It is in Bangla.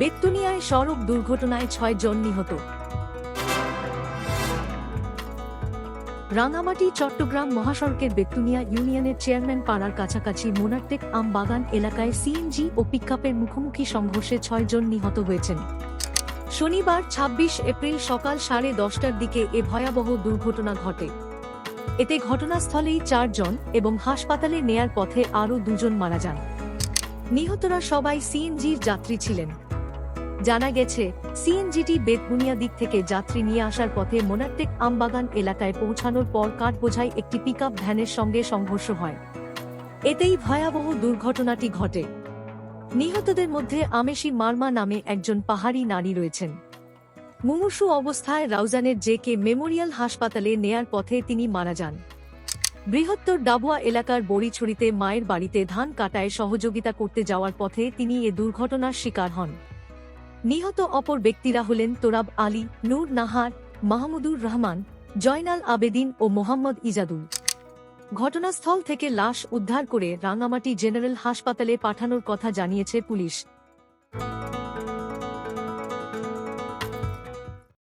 বেত্তুনিয়ায় সড়ক দুর্ঘটনায় ছয় জন নিহত। রাঙামাটি, চট্টগ্রাম মহাসড়কের বেত্তুনিয়া ইউনিয়নের চেয়ারম্যান পাড়ার কাছাকাছি মোনারটেক আম বাগান এলাকায় সিএনজি ও পিকআপের মুখোমুখি সংঘর্ষে ছয় জন নিহত হয়েছেন। শনিবার ২৬ এপ্রিল সকাল সাড়ে দশটার দিকে এ ভয়াবহ দুর্ঘটনা ঘটে। এতে ঘটনাস্থলেই চারজন এবং হাসপাতালে নেয়ার পথে আরও দুজন মারা যান। নিহতরা সবাই সিএনজির যাত্রী ছিলেন। জানা গেছে, সিএনজিটি বেতবুনিয়া দিক থেকে যাত্রী নিয়ে আসার পথে মোনারটেক আমবাগান এলাকায় পৌঁছানোর পর কাঠ বোঝাই একটি পিকআপ ভ্যানের সঙ্গে সংঘর্ষ হয়। এতেই ভয়াবহ দুর্ঘটনাটি ঘটে। নিহতদের মধ্যে আমেশি মার্মা নামে একজন পাহাড়ি নারী রয়েছেন। মুমূর্ষু অবস্থায় রাউজানের জে কে মেমোরিয়াল হাসপাতালে নেয়ার পথে তিনি মারা যান। বৃহত্তর ডাবুয়া এলাকার বড়িছড়িতে মায়ের বাড়িতে ধান কাটায় সহযোগিতা করতে যাওয়ার পথে তিনি এ দুর্ঘটনার শিকার হন। নিহত অপর ব্যক্তিরা হলেন তোরাব আলী, নূর নাহার, মাহমুদুর রহমান, জয়নাল আবেদিন ও মোহাম্মদ ইজাদুল। ঘটনাস্থল থেকে লাশ উদ্ধার করে রাঙামাটি জেনারেল হাসপাতালে পাঠানোর কথা জানিয়েছে পুলিশ।